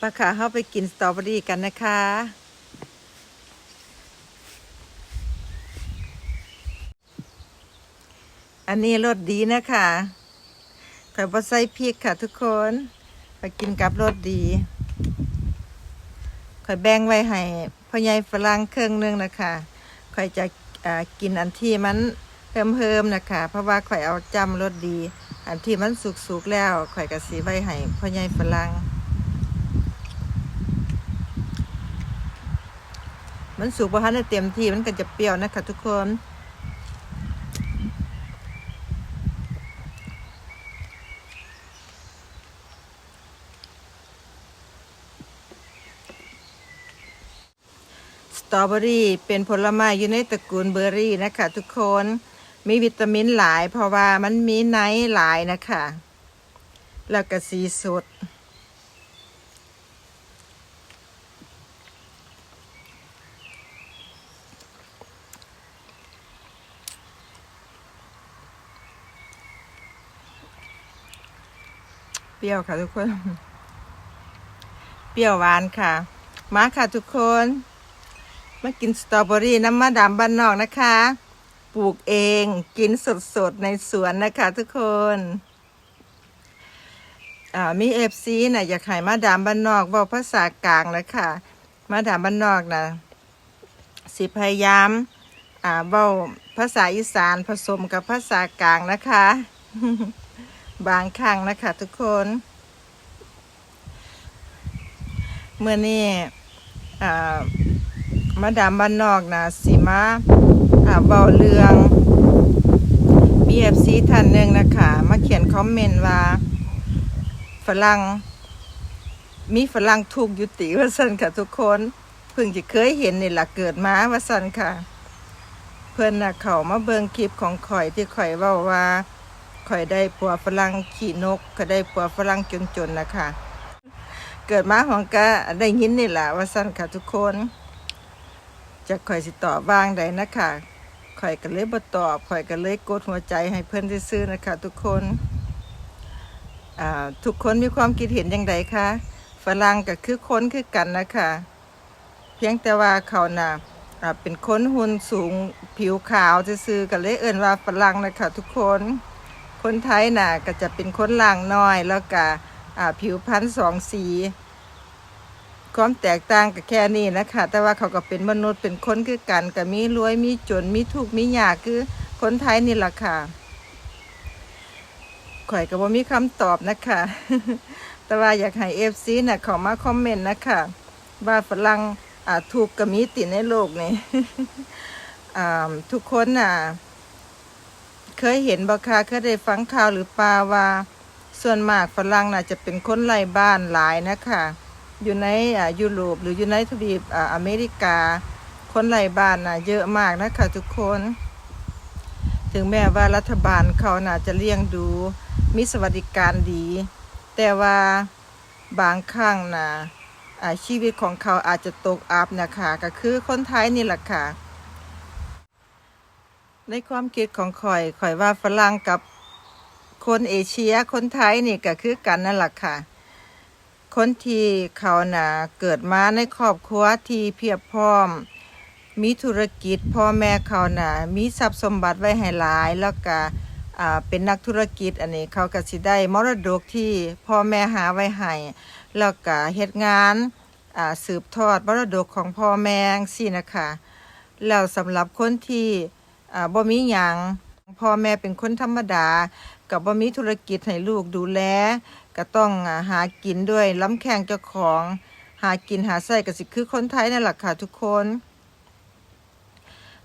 ปลาขาเข้าไปกินสตรอเบอรี่กันนะคะ อันนี้รสดีนะคะข่อยบอใส่พริกค่ะทุกคนไปกินกับรสดีข่อยแบ่งไว้ให้พ่อใหญ่ฝรั่งเครื่องหนึงนะคะข่อยจะกินอันที่มันเพิ่มเพิ่มๆนะคะ เพราะว่าข่อยเอาจำรสดี อันที่มันสุกๆแล้วข่อยก็สีไว้ให้พ่อใหญ่ฝรั่ง มันสุกประทันได้เต็มที่มันก็จะเปรี้ยวนะคะทุกคนสตรอเบอรี่เป็นผลไม้อยู่ในตระกูลเบอร์รี่นะคะทุกคนมีวิตามินหลาย เพราะว่ามันมีไนท์หลายนะคะ แล้วก็สีสด รี้ยวค่ะทุกคน เปรี้ยวหวานค่ะ มาค่ะทุกคน มากินสตรอเบอรี่น้ำมะดามบ้านนอกนะคะ ปลูกเองกินสดๆในสวนนะคะทุกคนมีเอฟซีนะอยากให้มาดามบ้านนอกเว่าภาษากลางนะคะมาดามบ้านนอกนะสิพยายามอ่าเว้าภาษาอีสานผสมกับภาษากลางนะคะ บางครั้งนะคะทุกคนเมื่อนี้อ่มาดามบ้านนอกนะสีมาอ่าเบาเรือง BFC ท่านหนึ่งนะคะ มาเขียนคอมเมนต์ว่า ฝรั่งมีฝรั่งถูกยุติว่าสันค่ะทุกคนเพิ่งจะเคยเห็นนี่แหละเกิดมาว่าสันค่ะ เพื่อนนะเขามาเบิงคลิปของข่อยที่ข่อยว่าว่า ข่อยได้ปัวฝรั่งขี่นกก็ได้ปัวฝรั่งจนๆนะคะเกิดมาของก็ได้ยินนี่แหละว่าสั้นค่ะทุกคน จะข่อยสิตอบว่างใดนะคะข่อยก็เลยบ่ตอบข่อยก็เลยกดหัวใจให้เพื่อนซื่อนะคะ ทุกคนทุกคนมีความคิดเห็นอย่างไรคะฝรั่งก็คือคนคือกันนะคะเพียงแต่ว่าเขาน่ะอ่าเป็นคนหุ่นสูงผิวขาวซื่อๆก็เลยเอิ่นว่าฝรั่งนะคะทุกคน คนไทยน่ะก็จะเป็นคนล่างน้อย แล้วก็ผิวพรรณสองสี ความแตกต่างก็แค่นี้นะคะ แต่ว่าเขาก็เป็นมนุษย์เป็นคนคือกันก็มีรวยมีจนมีทุกข์มียากคือคนไทยนี่แหละค่ะข่อยก็บ่มีคำตอบนะคะ แต่ว่าอยากให้เอฟซีน่ะเขามาคอมเมนต์นะคะว่าฝรั่งถูกข์ก็มีติในโลกนี่ทุกคนน่ะ เคยเห็นบ่คะเคยได้ฟังข่าวหรือปลาว่าส่วนมากฝรั่งน่ะจะเป็นคนไร้บ้านหลายนะคะอยู่ในอ่ายุโรปหรืออยู่ในทวีปอ่าอเมริกา คนไร้บ้านน่ะเยอะมากนะคะทุกคน ถึงแม้ว่ารัฐบาลเขาน่าจะเลี้ยงดูมีสวัสดิการดี แต่ว่าบางครั้งนะอ่าชีวิตของเขาอาจจะตกอับนะคะ ก็คือคนไทยนี่แหละค่ะ ในความคิดของข่อยข่อยว่าฝรั่งกับคนเอเชียคนไทยนี่ก็คือกันนั่นแหละค่ะ คนที่เขาน่ะเกิดมาในครอบครัวที่เพียบพร้อม มีธุรกิจพ่อแม่เขาน่ะมีทรัพย์สมบัติไว้ให้หลาย แล้วก็เป็นนักธุรกิจอันนี้เขาก็สิได้มรดกที่พ่อแม่หาไว้ให้แล้วก็เฮ็ดงานสืบทอดมรดกของพ่อแม่สินะคะแล้วสำหรับคนที่ อ่าบ่มีหยังพ่อแม่เป็นคนธรรมดากับบ่มีธุรกิจให้ลูกดูแลก็ต้องหากินด้วยล้ำแข่งเจ้าของ หากินหาใส่ก็สิคือคนไทยนั่นแหละค่ะทุกคน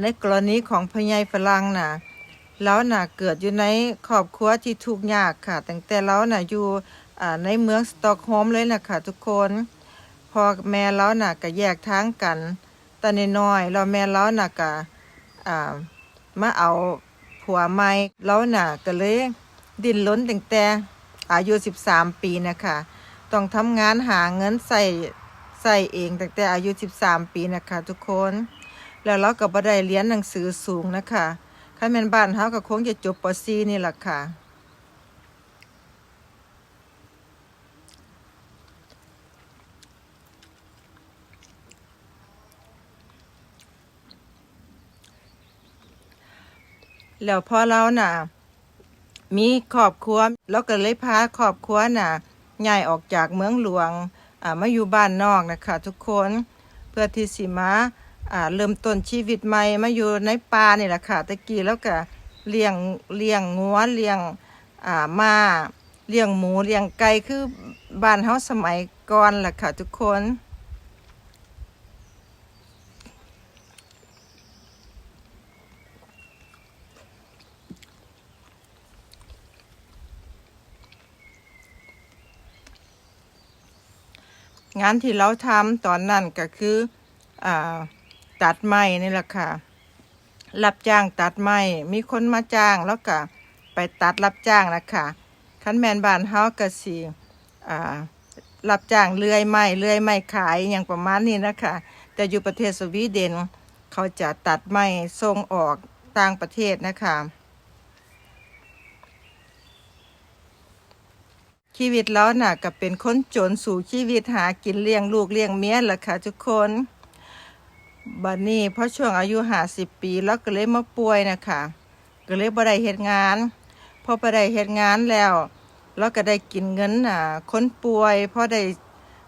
ในกรณีของพญายฝรั่งน่ะแล้วน่ะเกิดอยู่ในครอบครัวที่ทุกข์ยากค่ะตั้งแต่เราน่ะอยู่ในเมืองสตอกโฮล์มเลยน่ะค่ะทุกคนพ่อแม่เราน่ะก็แยกทางกันตอนน้อยๆแล้วแม่เราน่ะก็อ่า มาเอาผัวใหม่เราน่ะก็เลยดิ้นรนตั้งแต่อายุ 13 ปีนะคะต้องทำงานหาเงินใส่ใส่เองตั้งแต่อายุ 13 ปีนะคะทุกคน แล้วเราก็บ่ได้เรียนหนังสือสูงนะคะถ้าแม่นบ้านเฮาก็คงจะจบป .4 นี่แหละค่ะ แล้วพอเราน่ะ มีครอบครัวเราก็เลยพาครอบครัวน่ะย้ายออกจากเมืองหลวงอ่ามาอยู่บ้านนอกนะคะทุกคนเพื่อที่สิมาอ่าเริ่มต้นชีวิตใหม่มาอยู่ในป่านี่แหละค่ะตะกี้แล้วก็เลี้ยงเลี้ยงงัวเลี้ยงอ่าม้าเลี้ยงหมูเลี้ยงไก่คือบ้านเฮาสมัยก่อนแหละค่ะทุกคน งานที่เราทำตอนนั้นก็คืออตัดไม้นี่แหละค่ะ รับจ้างตัดไม้มีคนมาจ้างแล้วก็ไปตัดรับจ้างนะคะคันแมนบานเฮาก็สิอ่ารับจ้างเลื่อยไม้เลื่อยไม้ขายอย่างประมาณนี้นะคะ แต่อยู่ประเทศสวีเดนเขาจะตัดไม้ส่งออกต่างประเทศนะคะ ชีวิตเราน่ะก็เป็นคนจนสู่ชีวิตหากินเลี้ยงลูกเลี้ยงเมียแหละค่ะทุกคนบัดนนี้พราะช่วงอายุห้าสิบปีแล้วก็เลยมาป่วยนะคะก็เลยบ่ได้เฮ็ดงานพอบ่ได้เฮ็ดงานแล้วเราก็ได้กินเงินอ่าคนป่วยพอได้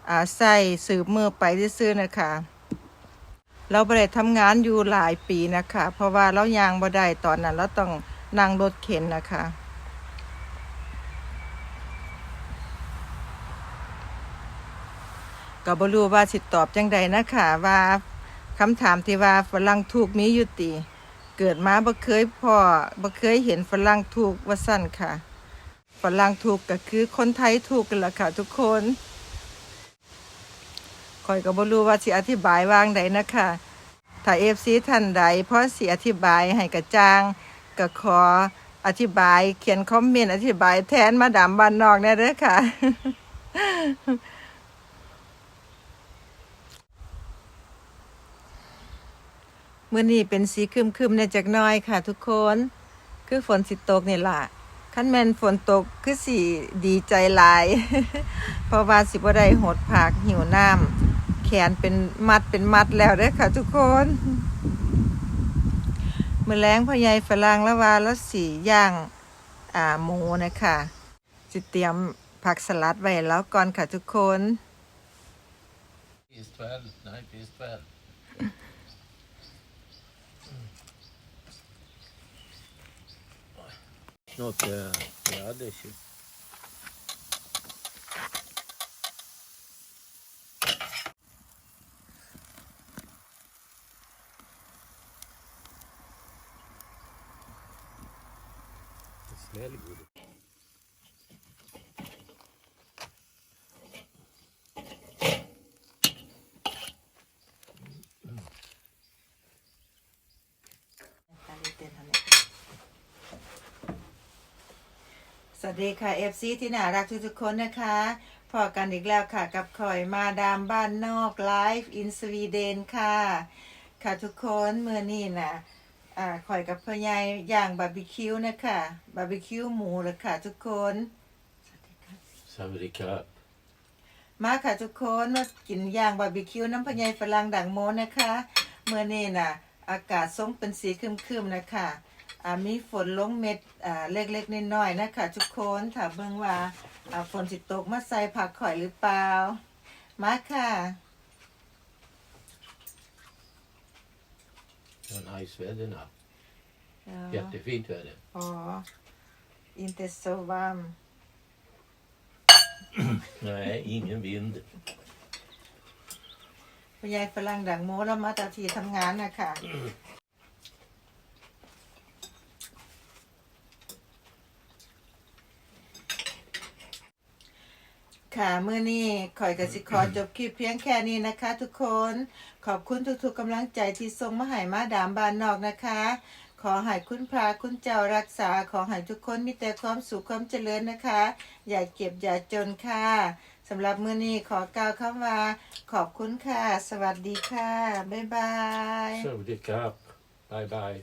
อ่าใส่สืบมือไปซื่อนะคะเราบ่ได้ทำงานอยู่หลายปีนะคะ เพราะว่าเรายางบ่ได้ตอนนั้นเราต้องนั่งรถเข็นนะคะ ก็บ่รู้ว่าสิตอบจังใดนะคะว่าคำถามที่ว่าฝรั่งถูกมีอยู่ติ เกิดมาบ่เคยพ่อบ่เคยเห็นฝรั่งถูกว่าสั่นค่ะฝรั่งถูกก็คือคนไทยถูกกันล่ะค่ะทุกคนข่อยก็บ่รู้ว่าสิอธิบายว่างใดนะคะถ้า FC ท่านใดพอสิอธิบายให้กระจ่างก็ขออธิบายเขียนคอมเมนต์อธิบายแทนมาดามบ้านนอกแน่เด้อค่ะ มื่อนี้เป็นสีครึมๆในจักน้อยค่ะ ทุกคน คือฝนสิตกนี่ล่ะขั้นแม่นฝนตกคือสีดีใจหลาย เพราะว่าสิบ่ได้หดผักหิวน้ำแขนเป็นมัดเป็นมัดแล้วเด้อค่ะ ทุกคนมือแรงพ่อใหญ่ฝรั่งล้วาแล้วสีย่างอ่าหมูนะคะสิเตรียมผักสลัดไว้แล้วก่อนค่ะทุกคน Is 12. Knife is 12. смачно це радощі. Снель буде. วัสดีค่ะ FC ที่น่ารักทุกๆคนนะคะพอกันอีกแล้วค่ะกับคอยมาดามบ้านนอกไลฟ์อินสวีเดนค่ะ ค่ะทุกคนเมื่อนี้นะอ่าคอยกับพ่อใหญ่ย่างบาร์บีคิวนะคะบาร์บีคิวหมูเลยค่ะทุกคน Somebody cup. มาค่ะทุกคนมากินย่างบาร์บีคิวน้ำพะไยฝรั่งดังโมนะคะ เมื่อนี้น่ะอากาศส้มเป็นสีครึมๆนะคะอ่า มีฝนลงเม็ดอ่าเล็กๆน้อยๆนะคะทุกคนถ้าเบิ่งว่าอ่าฝนสิตกมาใส่ผักข่อยหรือเปล่า มาค่ะ Och nice weather now. Jättefint väder. อ๋ออินเตโซวาม Nej, ingen vind. พะยายฝรั่งดังโมแล้วมาตาทีทำงานนะคะ ค่ะเมื่อนี้ข่อยกับสิขอจบคลิปเพียงแค่นี้นะคะ ทุกคนขอบคุณทุกๆกำลังใจที่ส่งมาให้มาดามบานนอกนะคะ ขอให้คุณพระคุณเจ้ารักษา ขอให้ทุกคนมีแต่ความสุขความเจริญนะคะ อย่าเก็บอย่าจนค่ะสำหรับเมื้อนี้ขอกล่าวคำว่า ขอบคุณค่ะ สวัสดีค่ะ บ๊ายบาย Somebody cup. Bye bye.